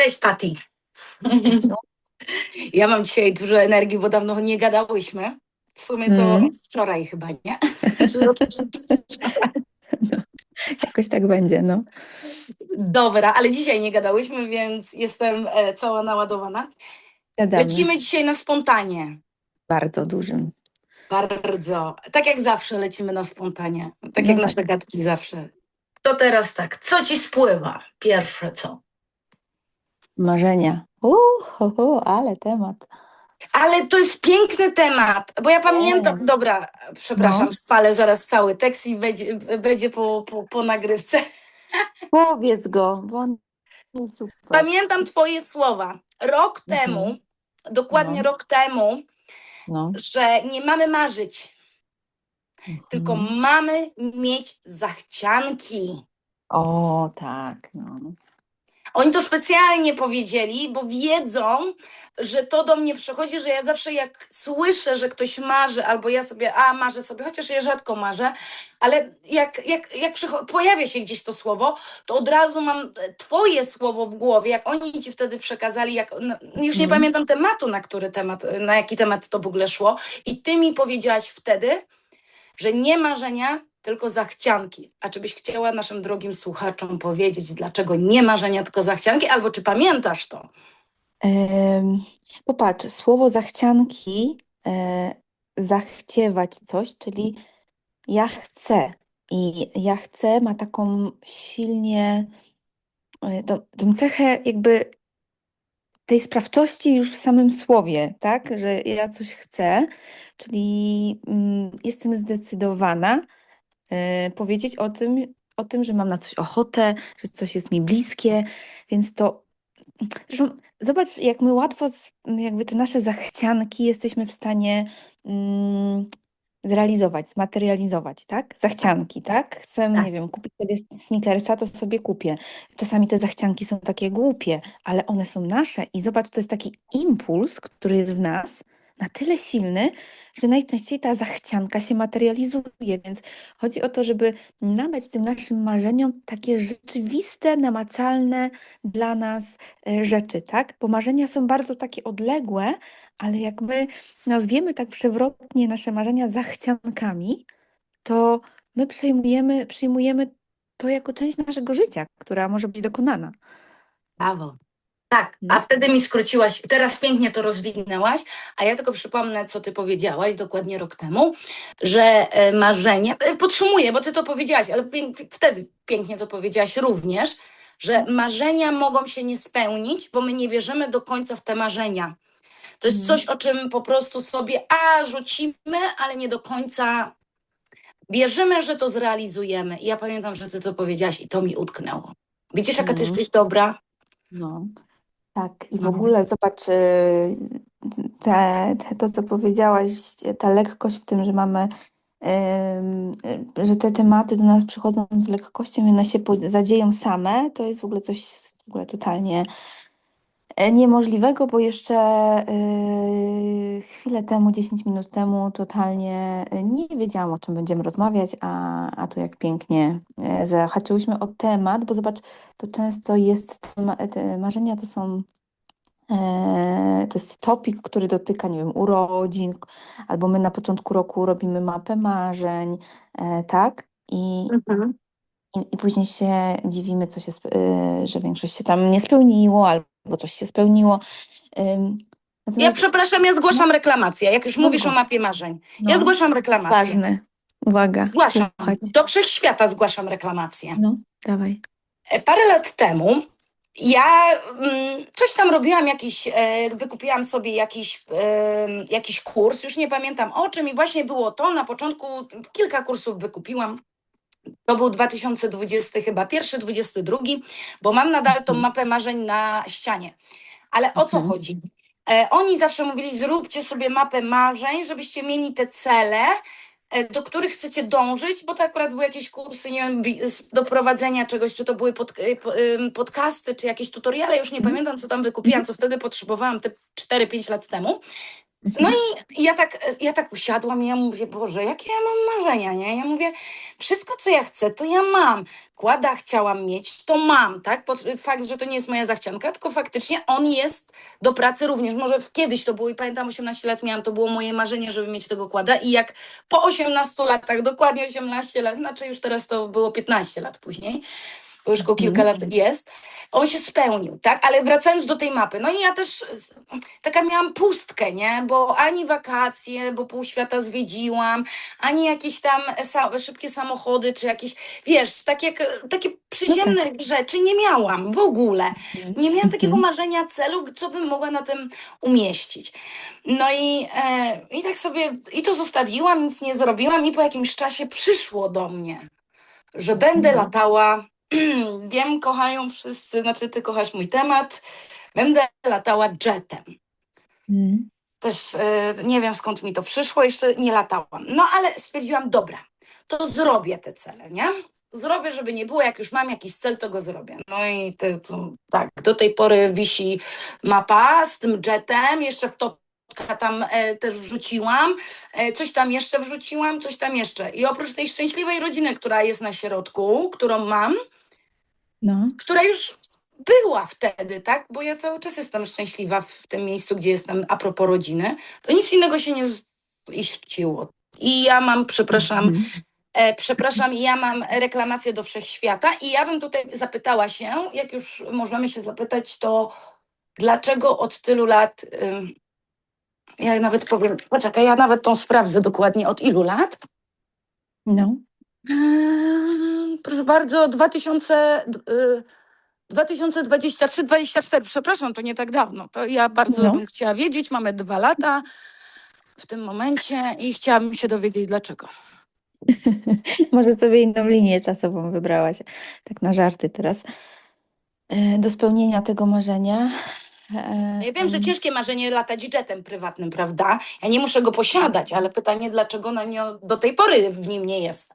Cześć Pati. Ja mam dzisiaj dużo energii, bo dawno nie gadałyśmy. W sumie to Mm. wczoraj chyba, nie? Jakoś tak będzie, no. Dobra, ale dzisiaj nie gadałyśmy, więc jestem e, cała naładowana. Gadamy. Lecimy dzisiaj na spontanie. Bardzo dużym. Bardzo. Tak jak zawsze lecimy na spontanie. Tak No jak tak. nasze gadki zawsze. To teraz tak, co ci spływa? Pierwsze co? Marzenia. Ho, ale temat. Ale to jest piękny temat, bo ja pamiętam, dobra, przepraszam, No. spalę zaraz cały tekst i będzie, będzie po, po, po nagrywce. Powiedz go, bo super. Pamiętam twoje słowa. Rok Mhm. temu, dokładnie No. rok temu, No. że nie mamy marzyć, tylko Mhm. mamy mieć zachcianki. O, tak, no. Oni to specjalnie powiedzieli, bo wiedzą, że to do mnie przychodzi, że ja zawsze jak słyszę, że ktoś marzy, albo ja sobie, a marzę sobie, chociaż ja rzadko marzę, ale jak, jak, jak pojawia się gdzieś to słowo, to od razu mam e, twoje słowo w głowie, jak oni ci wtedy przekazali, jak, no, już nie Mhm. pamiętam tematu, na który temat, na jaki temat to w ogóle szło i ty mi powiedziałaś wtedy, że nie marzenia, tylko zachcianki. A czy byś chciała naszym drogim słuchaczom powiedzieć, dlaczego nie marzenia, tylko zachcianki? Albo czy pamiętasz to? Popatrz, słowo zachcianki, e, zachciewać coś, czyli ja chcę. I ja chcę ma taką silnie, e, tą, tą cechę jakby tej sprawczości już w samym słowie, tak? Że ja coś chcę, czyli mm, jestem zdecydowana e, powiedzieć o tym, o tym, że mam na coś ochotę, że coś jest mi bliskie, więc to Zresztą zobacz, jak my łatwo z, jakby te nasze zachcianki jesteśmy w stanie mm, zrealizować, zmaterializować, tak? Zachcianki, tak? Chcę, nie Tak. wiem, kupić sobie sneakersa, to sobie kupię. Czasami te zachcianki są takie głupie, ale one są nasze i zobacz, to jest taki impuls, który jest w nas na tyle silny, że najczęściej ta zachcianka się materializuje, więc chodzi o to, żeby nadać tym naszym marzeniom takie rzeczywiste, namacalne dla nas e, rzeczy, tak? Bo marzenia są bardzo takie odległe, ale jak my nazwiemy tak przewrotnie nasze marzenia zachciankami, to my przyjmujemy, przyjmujemy to jako część naszego życia, która może być dokonana. Brawo. Tak, No. a wtedy mi skróciłaś, teraz pięknie to rozwinęłaś, a ja tylko przypomnę, co ty powiedziałaś dokładnie rok temu, że e, marzenie, e, podsumuję, bo ty to powiedziałaś, ale pięk, wtedy pięknie to powiedziałaś również, że marzenia mogą się nie spełnić, bo my nie wierzymy do końca w te marzenia. To jest Mhm. coś, o czym po prostu sobie, a rzucimy, ale nie do końca wierzymy, że to zrealizujemy. I ja pamiętam, że ty to powiedziałaś i to mi utknęło. Widzisz, jaka ty Mhm. jesteś dobra? No. Tak, i w No. ogóle zobacz, y, te, te, to co powiedziałaś, ta lekkość w tym, że mamy, że te tematy do nas przychodzą z lekkością i one się zadzieją same, to jest w ogóle coś w ogóle totalnie niemożliwego, bo jeszcze y, chwilę temu, 10 minut temu, totalnie y, nie wiedziałam, o czym będziemy rozmawiać, a, a tu jak pięknie e, zahaczyłyśmy o temat, bo zobacz, to często jest, te marzenia to są, e, to jest topik, który dotyka, nie wiem, urodzin, albo my na początku roku robimy mapę marzeń, e, tak? I, i, I później się dziwimy, co się, że większość się tam nie spełniło, albo coś się spełniło. Ym, Ja natomiast- przepraszam, ja zgłaszam reklamację. Jak już No mówisz o mapie marzeń. no, Ja zgłaszam reklamację. Ważne. Uwaga. Zgłaszam. słuchać. Do wszechświata zgłaszam reklamację. No, dawaj. E, Parę lat temu ja mm, coś tam robiłam, jakiś, e, wykupiłam sobie jakiś, e, jakiś kurs, już nie pamiętam o czym i właśnie było to. Na początku kilka kursów wykupiłam. To był 2020 chyba, pierwszy, 22, bo mam nadal tą Mhm. mapę marzeń na ścianie. Ale o co Mhm. chodzi? E, oni zawsze mówili, zróbcie sobie mapę marzeń, żebyście mieli te cele, e, do których chcecie dążyć, bo to akurat były jakieś kursy, nie wiem, do prowadzenia czegoś, czy to były pod, e, podcasty, czy jakieś tutoriale, już nie Mhm. pamiętam, co tam wykupiłam, co wtedy potrzebowałam te 4-5 lat temu. No i ja tak, ja tak usiadłam i ja mówię, Boże, jakie ja mam marzenia, nie? Ja mówię, wszystko co ja chcę, to ja mam. Kłada chciałam mieć, to mam, tak? Fakt, że to nie jest moja zachcianka, tylko faktycznie on jest do pracy również. Może kiedyś to było i pamiętam 18 lat miałam, to było moje marzenie, żeby mieć tego kłada i jak po 18 latach, dokładnie 18 lat, znaczy już teraz to było 15 lat później, już go kilka lat jest, on się spełnił, tak? Ale wracając do tej mapy, no i ja też taka miałam pustkę, nie? Bo ani wakacje, bo pół świata zwiedziłam, ani jakieś tam sa szybkie samochody, czy jakieś, wiesz, takie, takie przyziemne rzeczy nie miałam w ogóle. Nie miałam takiego Mhm. marzenia, celu, co bym mogła na tym umieścić. No i, e, i tak sobie, i to zostawiłam, nic nie zrobiłam i po jakimś czasie przyszło do mnie, że będę Mhm. latała, wiem, kochają wszyscy, znaczy ty kochasz mój temat, będę latała jetem. Mm. Też e, nie wiem skąd mi to przyszło, jeszcze nie latałam. No ale stwierdziłam, dobra, to zrobię te cele, nie? Zrobię, żeby nie było, jak już mam jakiś cel, to go zrobię. No i to, tak, do tej pory wisi mapa z tym jetem, jeszcze w to tam e, też wrzuciłam, e, coś tam jeszcze wrzuciłam, coś tam jeszcze. I oprócz tej szczęśliwej rodziny, która jest na środku, którą mam, No. która już była wtedy, tak? Bo ja cały czas jestem szczęśliwa w tym miejscu, gdzie jestem a propos rodziny. To nic innego się nie ziściło. I ja mam, przepraszam, Mhm. e, przepraszam, ja mam reklamację do wszechświata i ja bym tutaj zapytała się, jak już możemy się zapytać, to dlaczego od tylu lat, ym, ja nawet powiem, poczekaj, ja nawet tą sprawdzę dokładnie, od ilu lat? No. Eee, Proszę bardzo, 2000, y, 2023-2024, przepraszam, to nie tak dawno. To ja bardzo No. bym chciała wiedzieć, mamy dwa lata w tym momencie i chciałabym się dowiedzieć dlaczego. Może sobie inną linię czasową wybrałaś, tak na żarty teraz, e, do spełnienia tego marzenia. E, Ja wiem, że ciężkie marzenie latać jetem prywatnym, prawda? Ja nie muszę go posiadać, ale pytanie, dlaczego na nie, do tej pory w nim nie jest.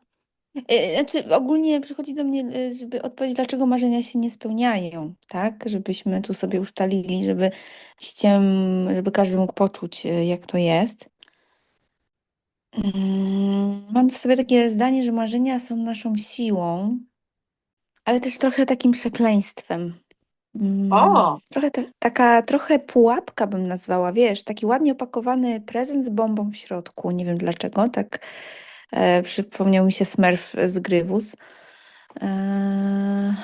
E, Znaczy, ogólnie przychodzi do mnie, e, żeby odpowiedzieć, dlaczego marzenia się nie spełniają, tak? Żebyśmy tu sobie ustalili, żeby, ściem, żeby każdy mógł poczuć, e, jak to jest. Mm, Mam w sobie takie zdanie, że marzenia są naszą siłą, ale też trochę takim przekleństwem. Mm, O! Trochę ta, taka, trochę pułapka bym nazwała, wiesz, taki ładnie opakowany prezent z bombą w środku. Nie wiem dlaczego, tak e, przypomniał mi się Smurf z Grywus. E,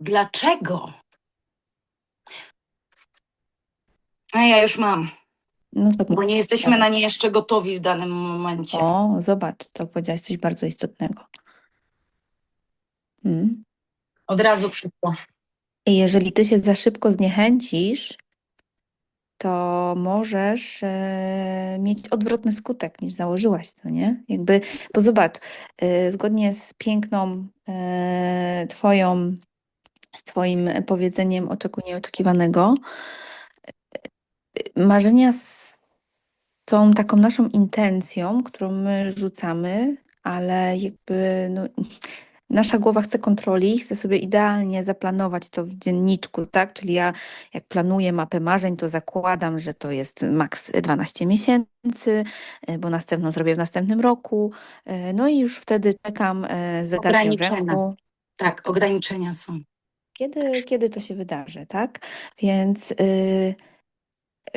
Dlaczego? A ja już mam, no to bo nie jesteśmy na nie jeszcze gotowi w danym momencie. O, zobacz, to powiedziałaś coś bardzo istotnego. Mm. Od razu przyszło. I jeżeli ty się za szybko zniechęcisz, to możesz e, mieć odwrotny skutek niż założyłaś to, nie? Jakby, bo zobacz, e, zgodnie z piękną e, twoją, z twoim powiedzeniem oczekuj nieoczekiwanego, marzenia są taką naszą intencją, którą my rzucamy, ale jakby no, nasza głowa chce kontroli, chce sobie idealnie zaplanować to w dzienniczku, tak? Czyli ja jak planuję mapę marzeń, to zakładam, że to jest maks 12 miesięcy, e, bo następną zrobię w następnym roku. e, No i już wtedy czekam e, z zegarkiem w Ograniczenia. ręku, Tak, ograniczenia są. kiedy, kiedy to się wydarzy, tak? Więc y,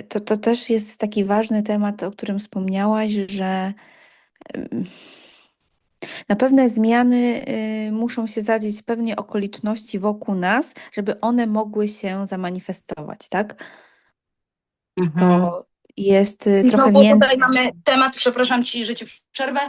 to, to też jest taki ważny temat, o którym wspomniałaś, że ym, na pewne zmiany y, muszą się zadzieć pewnie okoliczności wokół nas, żeby one mogły się zamanifestować, tak? Mhm. To jest y, trochę znowu więcej. tutaj mamy temat, przepraszam ci, że ci przerwę,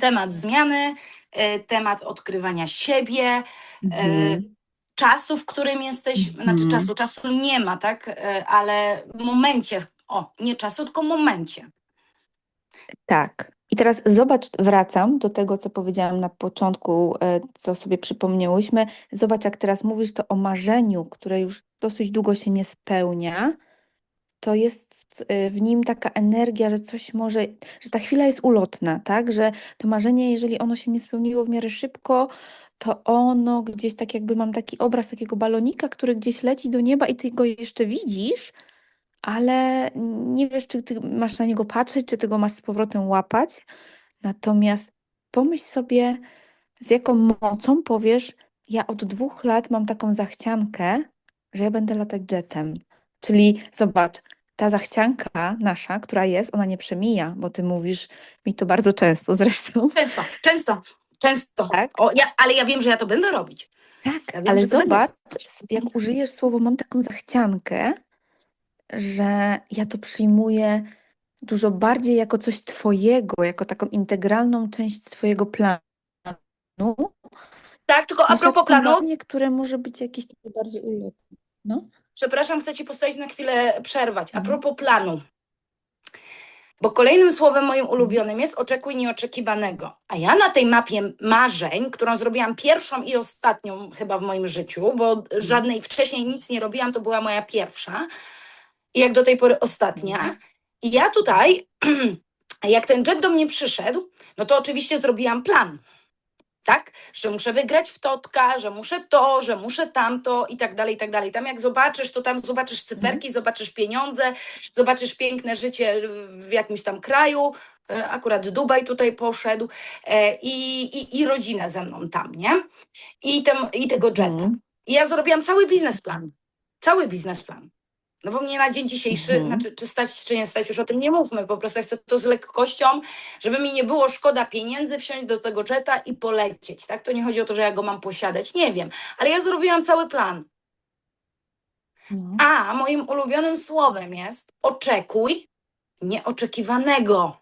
temat zmiany, e, temat odkrywania siebie, Mhm. czasu, w którym jesteś, znaczy Mhm. czasu, czasu nie ma, tak, ale momencie, o, nie czasu, tylko momencie. Tak. I teraz zobacz, wracam do tego, co powiedziałam na początku, e, co sobie przypomniałyśmy. Zobacz, jak teraz mówisz to o marzeniu, które już dosyć długo się nie spełnia, to jest e, w nim taka energia, że coś może, że ta chwila jest ulotna, tak? Że to marzenie, jeżeli ono się nie spełniło w miarę szybko, to ono gdzieś tak jakby mam taki obraz takiego balonika, który gdzieś leci do nieba i ty go jeszcze widzisz, ale nie wiesz, czy ty masz na niego patrzeć, czy ty go masz z powrotem łapać. Natomiast pomyśl sobie, z jaką mocą powiesz, ja od dwóch lat mam taką zachciankę, że ja będę latać jetem. Czyli zobacz, ta zachcianka nasza, która jest, ona nie przemija, bo ty mówisz mi to bardzo często zresztą. Często, często, często. Tak? O, ja, ale ja wiem, że ja to będę robić. Tak, Ja wiem, ale zobacz, jak użyjesz słowo mam taką zachciankę, że ja to przyjmuję dużo bardziej jako coś twojego, jako taką integralną część twojego planu, Tak, tylko a propos planu, planowanie, które może być jakieś takie bardziej ulotne. No. przepraszam, chcę ci postawić na chwilę przerwać. A Mhm. propos planu. Bo kolejnym słowem moim ulubionym jest oczekuj nieoczekiwanego. A ja na tej mapie marzeń, którą zrobiłam pierwszą i ostatnią chyba w moim życiu, bo żadnej wcześniej nic nie robiłam, to była moja pierwsza jak do tej pory ostatnia. Mhm. I ja tutaj, jak ten jet do mnie przyszedł, no to oczywiście zrobiłam plan. Tak? Że muszę wygrać w totka, że muszę to, że muszę tamto i tak dalej, i tak dalej. Tam jak zobaczysz, to tam zobaczysz cyferki, zobaczysz pieniądze, zobaczysz piękne życie w jakimś tam kraju. E, Akurat Dubaj tutaj poszedł e, i, i, i rodzinę ze mną tam, nie? I, tem, i tego jeta. Mhm. I ja zrobiłam cały biznesplan. Cały biznesplan. No bo mnie na dzień dzisiejszy, Mhm. znaczy czy stać, czy nie stać, już o tym nie mówmy. Po prostu ja chcę to z lekkością, żeby mi nie było szkoda pieniędzy, wsiąść do tego jeta i polecieć. Tak? To nie chodzi o to, że ja go mam posiadać. Nie wiem. Ale ja zrobiłam cały plan. No. A moim ulubionym słowem jest oczekuj nieoczekiwanego.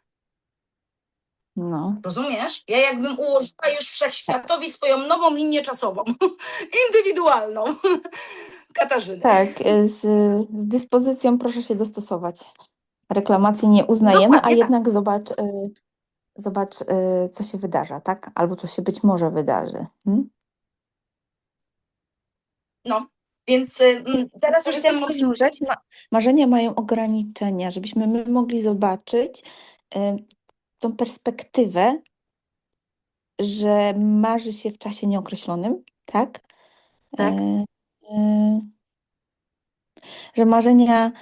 No. Rozumiesz? Ja jakbym ułożyła już wszechświatowi swoją nową linię czasową. Indywidualną. Katarzyny. Tak, y, z, z dyspozycją proszę się dostosować. Reklamacji nie uznajemy, a Dokładnie tak. jednak zobacz, y, zobacz, y, co się wydarza, tak? Albo co się być może wydarzy. Hmm? No. Więc y, mm, teraz już jestem mocno... ma, marzenia mają ograniczenia, żebyśmy my mogli zobaczyć y, tą perspektywę, że marzy się w czasie nieokreślonym, tak? Tak. Y, że marzenia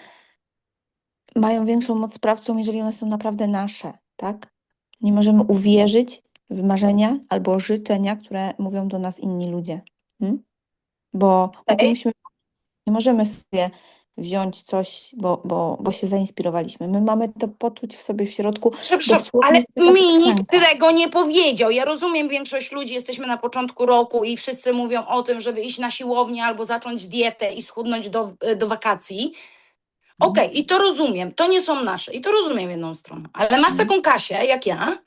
mają większą moc sprawczą, jeżeli one są naprawdę nasze, tak? Nie możemy uwierzyć w marzenia albo życzenia, które mówią do nas inni ludzie. Hmm? Bo Okej. musimy, nie możemy sobie wziąć coś, bo, bo, bo się zainspirowaliśmy. My mamy to poczuć w sobie w środku. Przepraszam, ale mi nikt tego nie powiedział. Ja rozumiem, większość ludzi, jesteśmy na początku roku i wszyscy mówią o tym, żeby iść na siłownię albo zacząć dietę i schudnąć do, do wakacji. Okej, i to rozumiem, to nie są nasze i to rozumiem jedną stroną, ale masz Mhm. taką Kasię jak ja.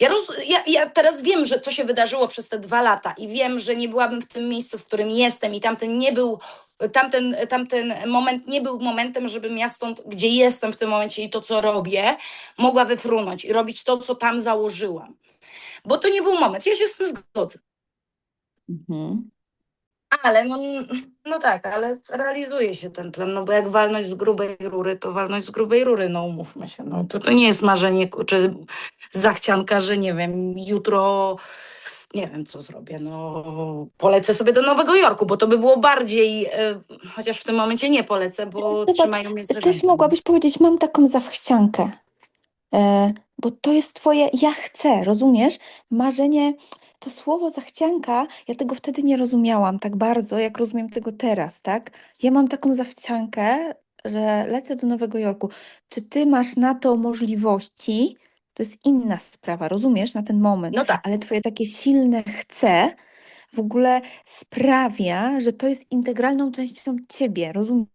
Ja, roz, ja, ja teraz wiem, że co się wydarzyło przez te dwa lata i wiem, że nie byłabym w tym miejscu, w którym jestem i tamten nie był, tamten, tamten moment nie był momentem, żebym ja stąd, gdzie jestem w tym momencie i to, co robię, mogła wyfrunąć i robić to, co tam założyłam. Bo to nie był moment, ja się z tym zgodzę. Mhm. Ale no, no tak, ale realizuje się ten plan, no bo jak walność z grubej rury, to walność z grubej rury, no umówmy się, no to, to nie jest marzenie, czy zachcianka, że nie wiem, jutro nie wiem co zrobię, no polecę sobie do Nowego Jorku, bo to by było bardziej, e, chociaż w tym momencie nie polecę, bo Zobacz, trzymają mnie Ty też mogłabyś powiedzieć, mam taką zachciankę, e, bo to jest twoje ja chcę, rozumiesz? Marzenie, to słowo zachcianka, ja tego wtedy nie rozumiałam tak bardzo, jak rozumiem tego teraz, tak? Ja mam taką zachciankę, że lecę do Nowego Jorku. Czy ty masz na to możliwości? To jest inna sprawa, rozumiesz, na ten moment. No tak, Ale twoje takie silne chcę w ogóle sprawia, że to jest integralną częścią ciebie, rozumiesz?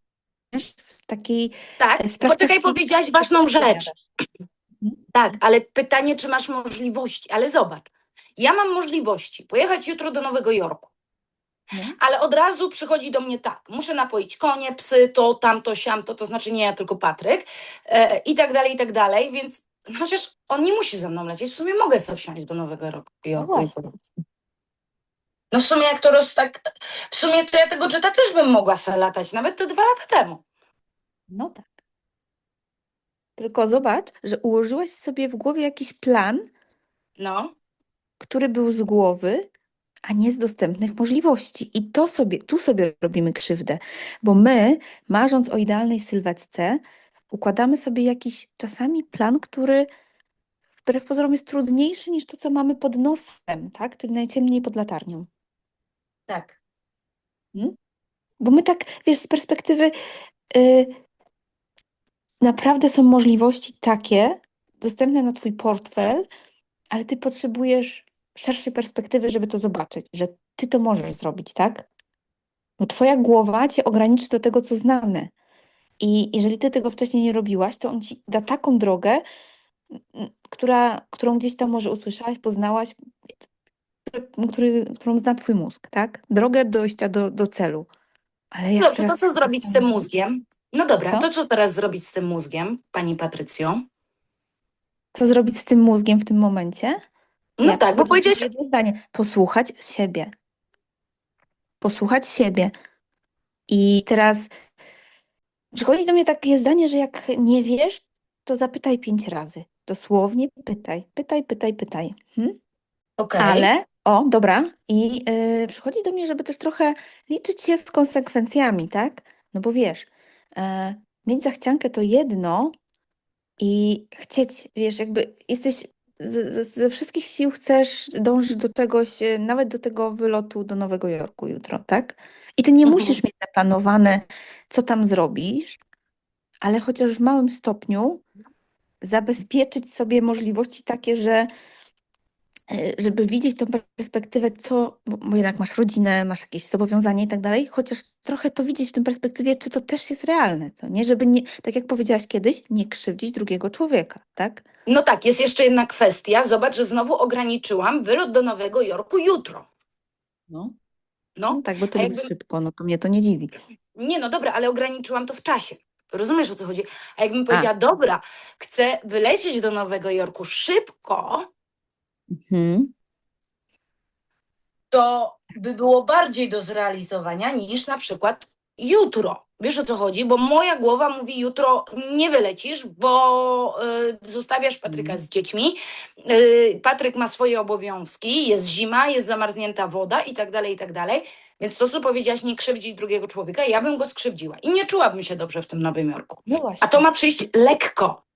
W takiej tak, e, poczekaj, powiedziałaś ważną rzecz. Mhm. Tak, ale pytanie, czy masz możliwości, ale zobacz, ja mam możliwości pojechać jutro do Nowego Jorku. No. Ale od razu przychodzi do mnie tak, muszę napoić konie, psy, to, tamto, siamto, to znaczy nie ja, tylko Patryk e, i tak dalej, i tak dalej, więc chociaż on nie musi ze mną lecieć, w sumie mogę sobie wsiąść do Nowego Jorku. i właśnie. no w sumie jak to roz tak, w sumie to ja tego jeta też bym mogła sobie latać, nawet te dwa lata temu. No tak. Tylko zobacz, że ułożyłaś sobie w głowie jakiś plan, No, który był z głowy, a nie z dostępnych możliwości. I to sobie, tu sobie robimy krzywdę, bo my, marząc o idealnej sylwetce, układamy sobie jakiś czasami plan, który wbrew pozorom jest trudniejszy niż to, co mamy pod nosem, tak? Czyli najciemniej pod latarnią. Tak. Bo my tak, wiesz, z perspektywy y, naprawdę są możliwości takie dostępne na twój portfel, ale ty potrzebujesz szerszej perspektywy, żeby to zobaczyć, że ty to możesz zrobić, tak? Bo twoja głowa cię ograniczy do tego, co znane. I jeżeli ty tego wcześniej nie robiłaś, to on ci da taką drogę, która, którą gdzieś tam może usłyszałaś, poznałaś, który, którą zna twój mózg, tak? Drogę dojścia do, do celu. Ale jak Dobrze, to teraz co zrobić z tym mózgiem? No dobra, Co? to co teraz zrobić z tym mózgiem, pani Patrycjo? Co zrobić z tym mózgiem w tym momencie? No tak, bo powiedziałeś, jedno zdanie. Posłuchać siebie. Posłuchać siebie. I teraz przychodzi do mnie takie zdanie, że jak nie wiesz, to zapytaj pięć razy. Dosłownie pytaj, pytaj, pytaj, pytaj. Hmm? okej, Ale, o, dobra, i y, przychodzi do mnie, żeby też trochę liczyć się z konsekwencjami, tak? No bo wiesz, e, mieć zachciankę to jedno i chcieć, wiesz, jakby jesteś z- ze wszystkich sił chcesz dążyć do czegoś, nawet do tego wylotu do Nowego Jorku jutro, tak? I ty nie Mhm. musisz mieć zaplanowane, co tam zrobisz, ale chociaż w małym stopniu zabezpieczyć sobie możliwości takie, że e, żeby widzieć tą perspektywę, co, bo, jednak masz rodzinę, masz jakieś zobowiązania i tak dalej, chociaż trochę to widzieć w tym perspektywie, czy to też jest realne, co nie? Żeby nie, tak jak powiedziałaś kiedyś, nie krzywdzić drugiego człowieka, tak? No tak, jest jeszcze jedna kwestia. Zobacz, że znowu ograniczyłam wylot do Nowego Jorku jutro. No. No, No tak, bo to a jakbym- szybko, no to mnie to nie dziwi. nie no dobra, ale ograniczyłam to w czasie. Rozumiesz o co chodzi? A jakbym powiedziała, dobra, chcę wylecieć do Nowego Jorku szybko, Mhm. to by było bardziej do zrealizowania niż na przykład jutro. Wiesz o co chodzi? Bo moja głowa mówi jutro nie wylecisz, bo y, zostawiasz Patryka z dziećmi. Y, Patryk ma swoje obowiązki, jest zima, jest zamarznięta woda i tak dalej, i tak dalej. Więc to, co powiedziałaś, nie krzywdzić drugiego człowieka, ja bym go skrzywdziła i nie czułabym się dobrze w tym Nowym Jorku. No właśnie. A to ma przyjść lekko.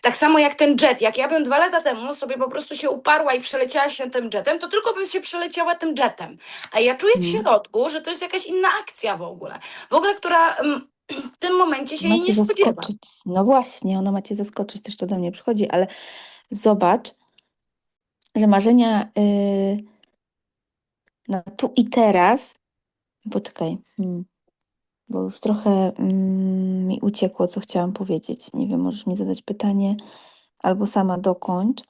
Tak samo jak ten jet. Jak ja bym dwa lata temu sobie po prostu się uparła i przeleciała się tym jetem, to tylko bym się przeleciała tym jetem. A ja czuję w Mhm. środku, że to jest jakaś inna akcja w ogóle. W ogóle, która mm, w tym momencie się jej Macie nie spodziewa. zaskoczyć. No właśnie, ona ma cię zaskoczyć, też to do mnie przychodzi, ale zobacz, że marzenia y, na tu i teraz. Poczekaj, hmm, bo już trochę mm, mi uciekło, co chciałam powiedzieć. Nie wiem, możesz mi zadać pytanie albo sama dokończ.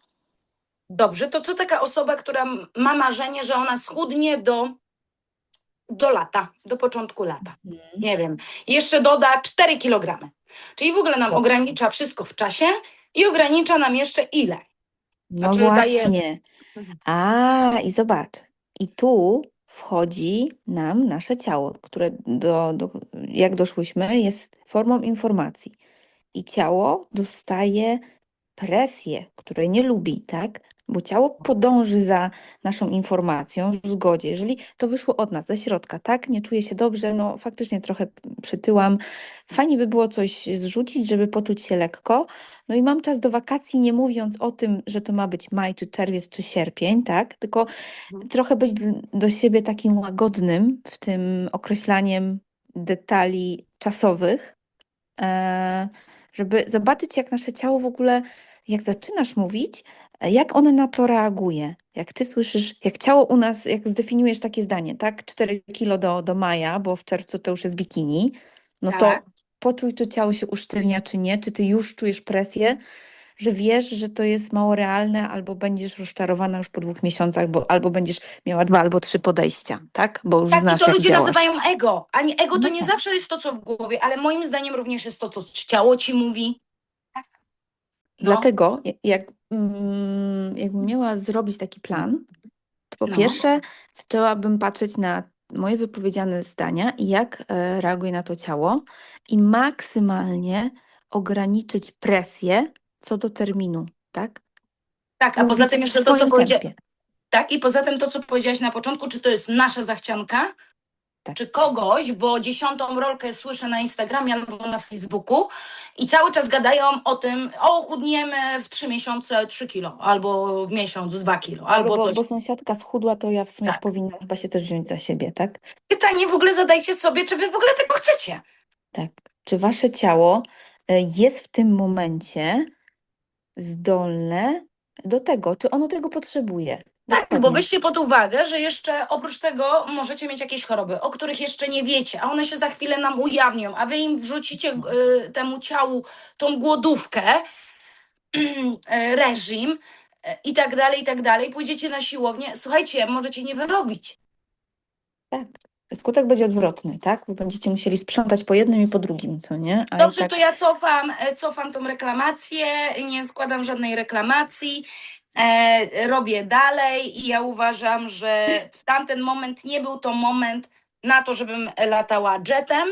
Dobrze, to co taka osoba, która ma marzenie, że ona schudnie do, do lata, do początku lata? Nie wiem. Jeszcze doda 4 kg. Czyli w ogóle nam ogranicza wszystko w czasie i ogranicza nam jeszcze ile? No Znaczy daje- właśnie. Mhm. A, i zobacz. I tu wchodzi nam nasze ciało, które do, do, jak doszłyśmy, jest formą informacji. I ciało dostaje presję, której nie lubi, tak? Bo ciało podąży za naszą informacją w zgodzie. Jeżeli to wyszło od nas, ze środka, tak? Nie czuję się dobrze, no faktycznie trochę przytyłam. Fajnie by było coś zrzucić, żeby poczuć się lekko. No i mam czas do wakacji, nie mówiąc o tym, że to ma być maj, czy czerwiec, czy sierpień, tak? Tylko Mhm. trochę być do siebie takim łagodnym w tym określaniem detali czasowych, e, żeby zobaczyć, jak nasze ciało w ogóle, jak zaczynasz mówić, jak one na to reaguje. Jak ty słyszysz, jak ciało u nas, jak zdefiniujesz takie zdanie, tak? 4 kilo do, do maja, bo w czerwcu to już jest bikini, no to Tak. poczuj, czy ciało się usztywnia, czy nie, czy ty już czujesz presję, że wiesz, że to jest mało realne, albo będziesz rozczarowana już po dwóch miesiącach, bo albo będziesz miała dwa albo trzy podejścia, tak? Bo już Tak, znasz, i to ludzie działasz. nazywają ego. A nie, ego to No nie tak. zawsze jest to, co w głowie, ale moim zdaniem również jest to, co ciało ci mówi. No. Dlatego, ja- jak, mm, jakbym miała zrobić taki plan, to po No. pierwsze zaczęłabym patrzeć na moje wypowiedziane zdania i jak e, reaguje na to ciało i maksymalnie ograniczyć presję co do terminu, tak? Tak, a poza Mówić tym w jeszcze to, co swoim tempie. Tak, i poza tym to, co powiedziałaś na początku, czy to jest nasza zachcianka, Tak. czy kogoś, bo dziesiątą rolkę słyszę na Instagramie albo na Facebooku i cały czas gadają o tym, o chudniemy w trzy miesiące 3 kilo, albo w miesiąc 2 kilo, albo bo, coś. bo sąsiadka schudła, to ja w sumie Tak. powinnam chyba się też wziąć za siebie, tak? Pytanie w ogóle zadajcie sobie, czy wy w ogóle tego chcecie. Tak. Czy wasze ciało e, jest w tym momencie zdolne do tego? Czy ono tego potrzebuje? Tak, bo weźcie pod uwagę, że jeszcze oprócz tego możecie mieć jakieś choroby, o których jeszcze nie wiecie, a one się za chwilę nam ujawnią, a wy im wrzucicie y, temu ciału tą głodówkę, y, reżim y, i tak dalej, i tak dalej. Pójdziecie na siłownię, słuchajcie, możecie nie wyrobić. Tak. Skutek będzie odwrotny, tak? Bo będziecie musieli sprzątać po jednym i po drugim, co nie? A Dobrze, tak... to ja cofam, e, cofam tą reklamację, nie składam żadnej reklamacji, e, robię dalej i ja uważam, że w tamten moment nie był to moment na to, żebym latała jetem,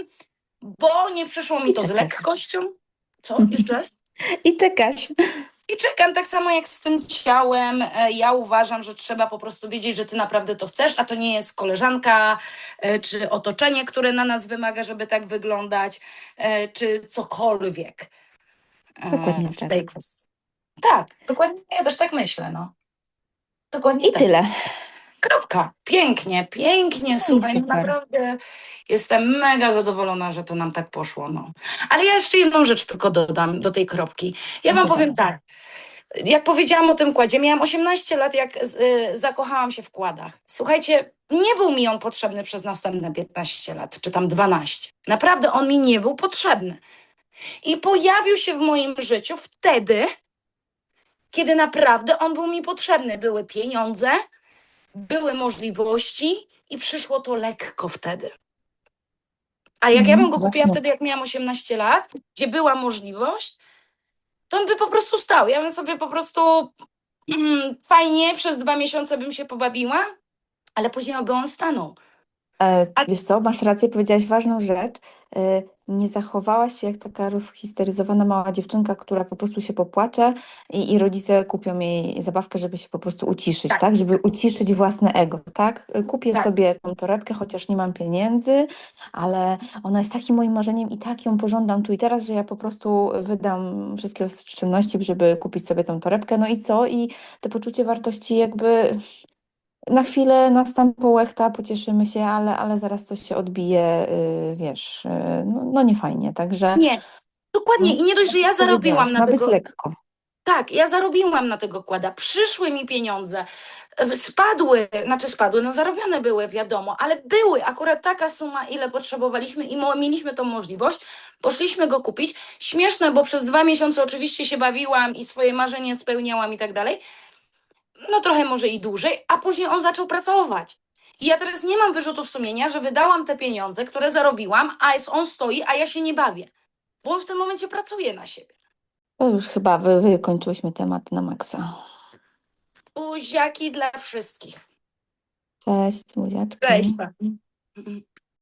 bo nie przyszło mi to z lekkością. Co? Jeszcze raz? I czekasz. I czekam tak samo jak z tym ciałem. E, Ja uważam, że trzeba po prostu wiedzieć, że ty naprawdę to chcesz, a to nie jest koleżanka e, czy otoczenie, które na nas wymaga, żeby tak wyglądać, czy cokolwiek. Dokładnie w tak. tej kwestii. Tak, dokładnie. Ja też tak myślę, no. Dokładnie I tak. tyle. Kropka. Pięknie, pięknie, i słuchaj, no super. naprawdę jestem mega zadowolona, że to nam tak poszło, no. Ale ja jeszcze jedną rzecz tylko dodam do tej kropki. Ja No wam powiem tak, jak powiedziałam o tym kładzie, miałam 18 lat, jak y, zakochałam się w kładach. Słuchajcie, nie był mi on potrzebny przez następne 15 lat, czy tam 12. Naprawdę on mi nie był potrzebny. I pojawił się w moim życiu wtedy, kiedy naprawdę on był mi potrzebny. Były pieniądze, były możliwości i przyszło to lekko wtedy. A jak ja Mhm, bym go kupiła właśnie. wtedy, jak miałam 18 lat, gdzie była możliwość, to on by po prostu stał. Ja bym sobie po prostu mm, fajnie przez dwa miesiące bym się pobawiła, ale później by on stanął. E, wiesz co, masz rację, powiedziałaś ważną rzecz. E, nie zachowałaś się jak taka rozhisteryzowana mała dziewczynka, która po prostu się popłacze i, i rodzice kupią jej zabawkę, żeby się po prostu uciszyć, Tak. tak? Żeby uciszyć własne ego, tak? Kupię Tak. sobie tą torebkę, chociaż nie mam pieniędzy, ale ona jest takim moim marzeniem i tak ją pożądam tu i teraz, że ja po prostu wydam wszystkie oszczędności, żeby kupić sobie tą torebkę. No i co? I to poczucie wartości jakby na chwilę nas tam połechta, pocieszymy się, ale, ale zaraz coś się odbije, yy, wiesz, yy, no, no nie fajnie, także Nie, dokładnie. I nie dość, że ja zarobiłam powiedziałaś, na ma tego... być lekko. Tak, ja zarobiłam na tego kłada. Przyszły mi pieniądze. e, Spadły, znaczy spadły, no zarobione były, wiadomo, ale były akurat taka suma, ile potrzebowaliśmy i mieliśmy tą możliwość. Poszliśmy go kupić. Śmieszne, bo przez dwa miesiące oczywiście się bawiłam i swoje marzenie spełniałam i tak dalej. No trochę może i dłużej, a później on zaczął pracować. I ja teraz nie mam wyrzutów sumienia, że wydałam te pieniądze, które zarobiłam, a jest on stoi, a ja się nie bawię. Bo on w tym momencie pracuje na siebie. To już chyba wy, wykończyłyśmy temat na maksa. Buziaki dla wszystkich. Cześć, buziaczki. Cześć.